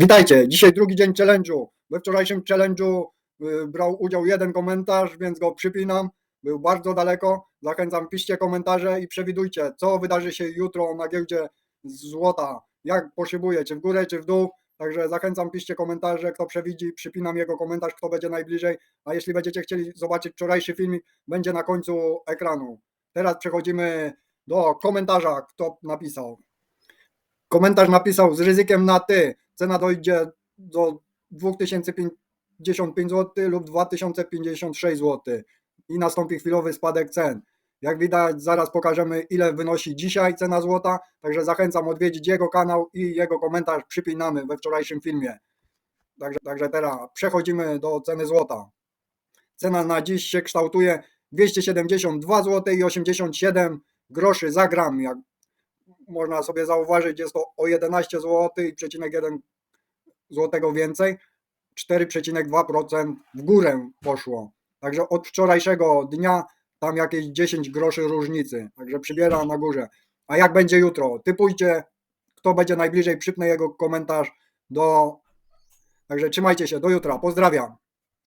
Witajcie, dzisiaj drugi dzień challenge'u. We wczorajszym challenge'u y, brał udział jeden komentarz, więc go przypinam. Był bardzo daleko. Zachęcam, piszcie komentarze i przewidujcie, co wydarzy się jutro na giełdzie złota. Jak poszybuje, czy w górę, czy w dół. Także zachęcam, piszcie komentarze, kto przewidzi, przypinam jego komentarz, kto będzie najbliżej. A jeśli będziecie chcieli zobaczyć wczorajszy filmik, będzie na końcu ekranu. Teraz przechodzimy do komentarza, kto napisał. Komentarz napisał z ryzykiem na ty. Cena dojdzie do 2055 zł lub 2056 zł i nastąpi chwilowy spadek cen. Jak widać, zaraz pokażemy, ile wynosi dzisiaj cena złota. Także zachęcam odwiedzić jego kanał i jego komentarz przypinamy we wczorajszym filmie. Także, także teraz przechodzimy do ceny złota. Cena na dziś się kształtuje 272 zł i 87 groszy za gram. Jak można sobie zauważyć, jest to o 11 zł i przecinek 1 złotego więcej. 4,2% w górę poszło. Także od wczorajszego dnia tam jakieś 10 groszy różnicy. Także przybiera na górze. A jak będzie jutro? Typujcie, kto będzie najbliżej, przypnę jego komentarz do. Także trzymajcie się, do jutra. Pozdrawiam.